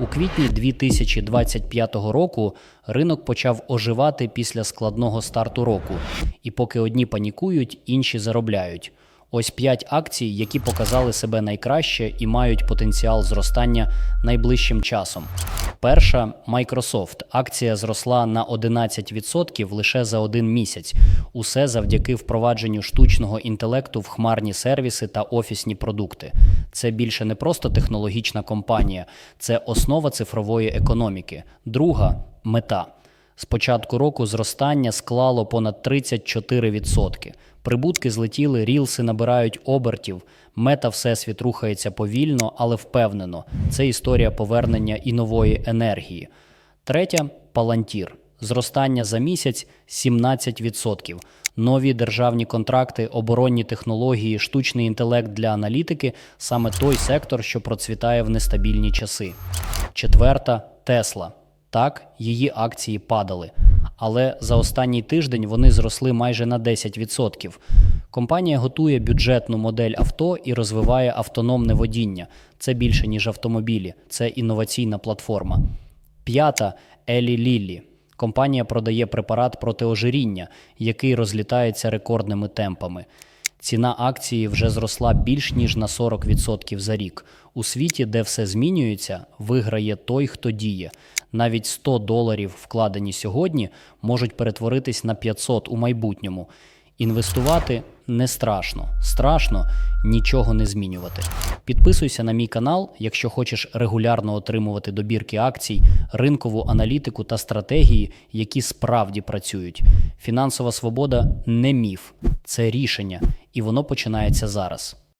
У квітні 2025 року ринок почав оживати після складного старту року, і поки одні панікують, інші заробляють. Ось п'ять акцій, які показали себе найкраще і мають потенціал зростання найближчим часом. Перша Microsoft. Акція зросла на 11% лише за один місяць. Усе завдяки впровадженню штучного інтелекту в хмарні сервіси та офісні продукти. Це більше не просто технологічна компанія, це основа цифрової економіки. Друга мета. З початку року зростання склало понад 34%. Прибутки злетіли, рілси набирають обертів. Мета Всесвіт рухається повільно, але впевнено. Це історія повернення і нової енергії. Третя Палантір. Зростання за місяць 17%. Нові державні контракти, оборонні технології, штучний інтелект для аналітики саме той сектор, що процвітає в нестабільні часи. Четверта Тесла. Так, її акції падали. Але за останній тиждень вони зросли майже на 10%. Компанія готує бюджетну модель авто і розвиває автономне водіння. Це більше, ніж автомобілі, це інноваційна платформа. П'ята Елі Ліллі. Компанія продає препарат проти ожиріння, який розлітається рекордними темпами. Ціна акції вже зросла більш ніж на 40% за рік. У світі, де все змінюється, виграє той, хто діє. Навіть 100 доларів, вкладені сьогодні, можуть перетворитись на 500 у майбутньому. Інвестувати не страшно. Страшно нічого не змінювати. Підписуйся на мій канал, якщо хочеш регулярно отримувати добірки акцій, ринкову аналітику та стратегії, які справді працюють. Фінансова свобода не міф, це рішення, і воно починається зараз.